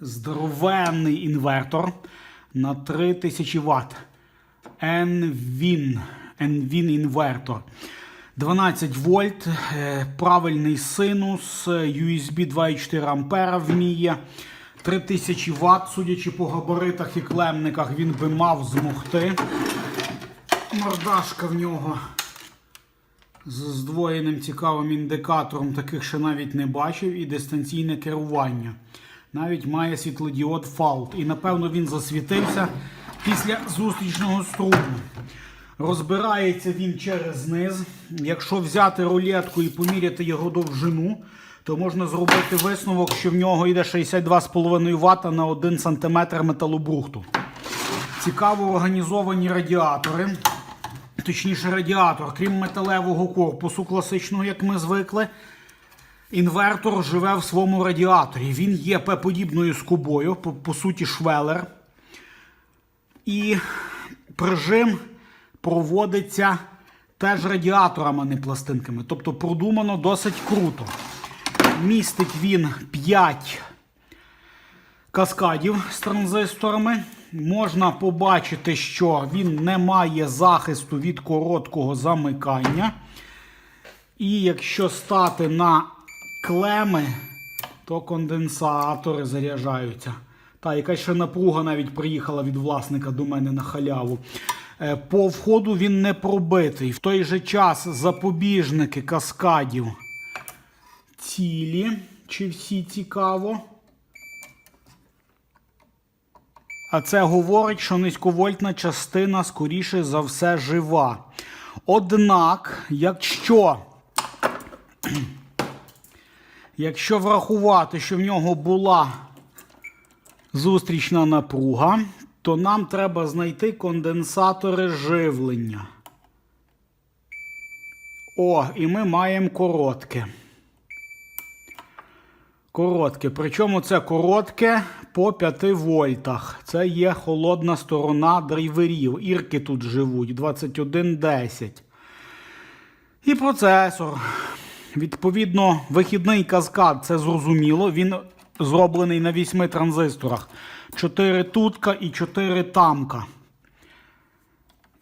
здоровенний інвертор на 3000 Вт. NVIN. NVIN інвертор. 12 вольт, е, правильний синус, USB 2,4 ампера вміє. 3000 Вт, судячи по габаритах і клемниках, він би мав змогти. Мордашка в нього з здвоєним цікавим індикатором, таких ще навіть не бачив, і дистанційне керування. Навіть має світлодіод Fault. І напевно він засвітився після зустрічного струму. Розбирається він через низ. Якщо взяти рулетку і поміряти його довжину, то можна зробити висновок, що в нього йде 62,5 Вт на 1 см металобрухту. Цікаво організовані радіатори. Точніше, радіатор, крім металевого корпусу класичного, як ми звикли. Інвертор живе в своєму радіаторі. Він є П-подібною скобою, по, по суті, швелер. І прижим проводиться теж радіаторами, а не пластинками. Тобто продумано досить круто. Містить він 5 каскадів з транзисторами. Можна побачити, що він не має захисту від короткого замикання. І якщо стати на клеми, то конденсатори заряджаються. Та, якась ще напруга навіть приїхала від власника до мене на халяву. Е, По входу він не пробитий. В той же час запобіжники каскадів цілі. Чи всі цікаво? А це говорить, що низьковольтна частина, скоріше за все, жива. Однак, якщо, якщо врахувати, що в нього була зустрічна напруга, то нам треба знайти конденсатори живлення. О, і ми маємо коротке. Коротке. Причому це коротке по 5 вольтах. Це є холодна сторона драйверів. Ірки тут живуть 2110. І процесор. Відповідно, вихідний каскад, це зрозуміло. Він зроблений на 8 транзисторах. 4 тутка і 4 тамка.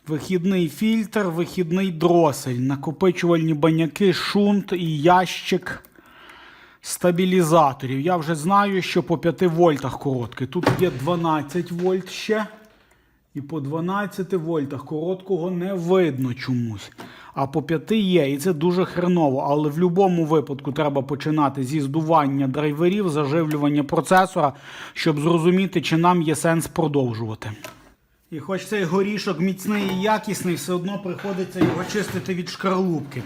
Вихідний фільтр, вихідний дросель, накопичувальні баняки, шунт і ящик стабілізаторів. Я вже знаю, що по 5 вольтах коротке. Тут є 12 вольт ще. І по 12 вольтах короткого не видно чомусь. А по 5 є, і це дуже хреново. Але в будь-якому випадку треба починати зі здування драйверів, заживлювання процесора, щоб зрозуміти, чи нам є сенс продовжувати. І хоч цей горішок міцний і якісний, все одно приходиться його чистити від шкарлупки.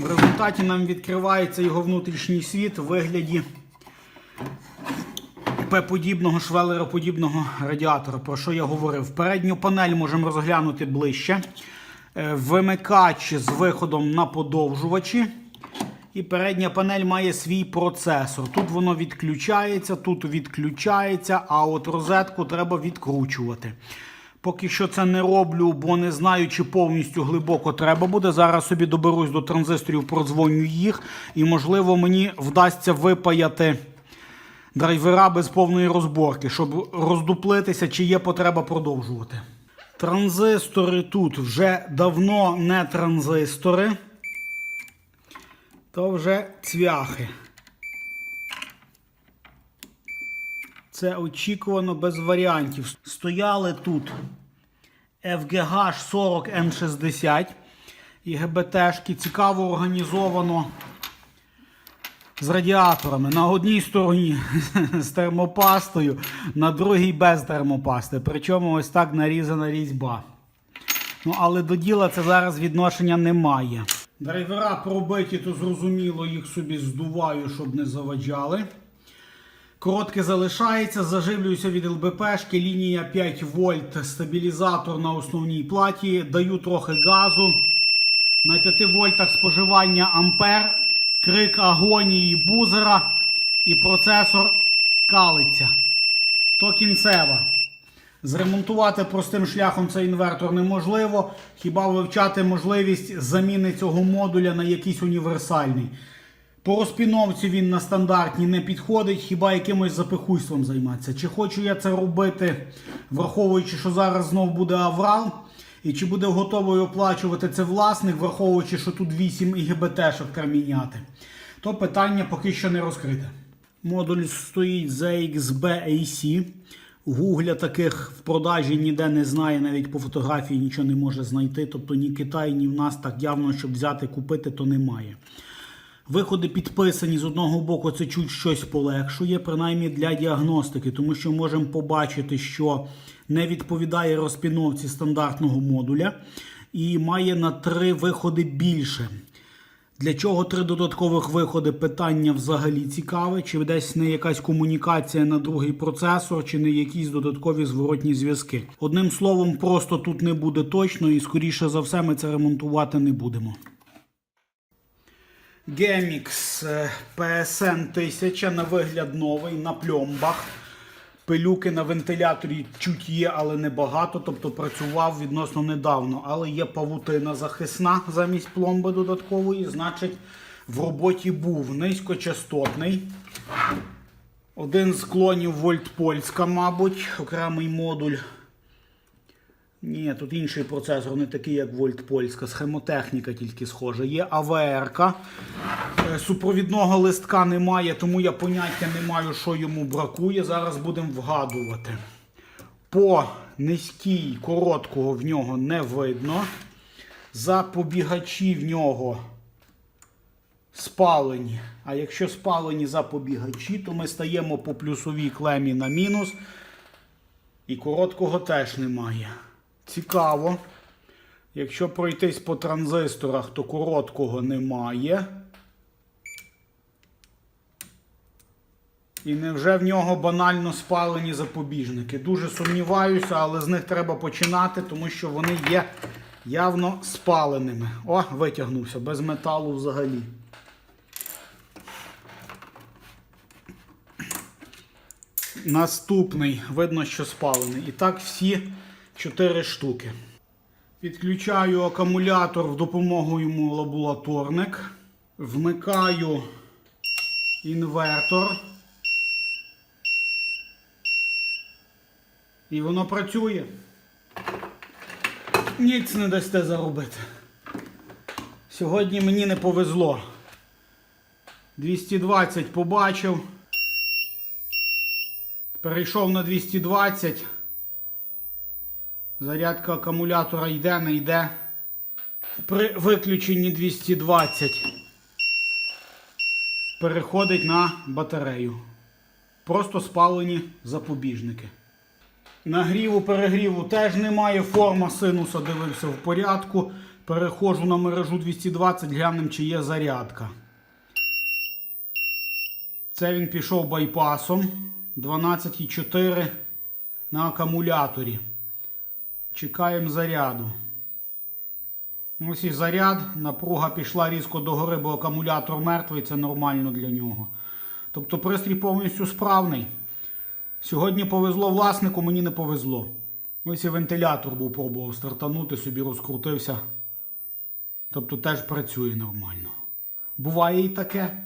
В результаті нам відкривається його внутрішній світ у вигляді П-подібного швелероподібного радіатора, про що я говорив. Передню панель можемо розглянути ближче. Е, Вимикач з виходом на подовжувачі. І передня панель має свій процесор. Тут воно відключається, тут відключається, а от розетку треба відкручувати. Поки що це не роблю, бо не знаю, чи повністю глибоко треба буде. Зараз собі доберусь до транзисторів, продзвоню їх, і, можливо, мені вдасться випаяти драйвера без повної розборки, щоб роздуплитися, чи є потреба продовжувати. Транзистори тут вже давно не транзистори, то вже цвяхи. Це очікувано без варіантів. Стояли тут FGH 40 N60 і ГБТшки цікаво організовано з радіаторами. На одній стороні з термопастою, на другій без термопасти. Причому ось так нарізана різьба. Ну, але до діла це зараз відношення немає. Драйвера пробиті, то зрозуміло, їх собі здуваю, щоб не заваджали. Коротке залишається, заживлююся від ЛБПшки, лінія 5 вольт, стабілізатор на основній платі, даю трохи газу. На 5 вольтах споживання ампер, крик агонії бузера і процесор калиться. То кінцева. Зремонтувати простим шляхом цей інвертор неможливо, хіба вивчати можливість заміни цього модуля на якийсь універсальний. По розпіновці він на стандартні не підходить, хіба якимось запихуйством займатися. Чи хочу я це робити, враховуючи, що зараз знов буде аврал, і чи буде готовий оплачувати це власник, враховуючи, що тут 8 ІГБТ, щоб міняти, то питання поки що не розкрите. Модуль стоїть ZXB AC. Гугля таких в продажі ніде не знає, навіть по фотографії нічого не може знайти. Тобто ні Китай, ні в нас так явно, щоб взяти купити, то немає. Виходи підписані з одного боку, це чуть щось полегшує, принаймні для діагностики, тому що можемо побачити, що не відповідає розпіновці стандартного модуля і має на три виходи більше. Для чого три додаткових виходи? Питання взагалі цікаве, чи десь не якась комунікація на другий процесор, чи не якісь додаткові зворотні зв'язки. Одним словом, просто тут не буде точно, і скоріше за все ми це ремонтувати не будемо. Gemix PSN 1000 на вигляд новий на пльомбах. Пилюки на вентиляторі чуть є, але не багато. Тобто працював відносно недавно. Але є павутина захисна замість пломби додаткової. Значить, в роботі був низькочастотний. Один з клонів Вольтпольська, мабуть, окремий модуль. Ні, тут інший процесор, не такий, як Вольт Польська, схемотехніка тільки схожа. Є АВР. Супровідного листка немає, тому я поняття не маю, що йому бракує. Зараз будемо вгадувати. По низькій короткого в нього не видно. Запобігачі в нього спалені. А якщо спалені запобігачі, то ми стаємо по плюсовій клемі на мінус. І короткого теж немає. Цікаво. Якщо пройтись по транзисторах, то короткого немає. І невже в нього банально спалені запобіжники? Дуже сумніваюся, але з них треба починати, тому що вони є явно спаленими. О, витягнувся, без металу взагалі. Наступний, видно, що спалений. І так всі 4 штуки. Підключаю акумулятор в допомогу йому лабораторник. Вмикаю інвертор. І воно працює. Ніц не дасте заробити. Сьогодні мені не повезло. 220 побачив. Перейшов на 220. Зарядка акумулятора йде, не йде. При виключенні 220 переходить на батарею. Просто спалені запобіжники. Нагріву, перегріву теж немає. Форма синуса дивився в порядку. Переходжу на мережу 220, глянемо, чи є зарядка. Це він пішов байпасом. 12,4 на акумуляторі. Чекаємо заряду. Ось і заряд. Напруга пішла різко догори, бо акумулятор мертвий, це нормально для нього. Тобто пристрій повністю справний. Сьогодні повезло власнику, мені не повезло. Ось і вентилятор був пробував стартанути, собі розкрутився. Тобто теж працює нормально. Буває і таке.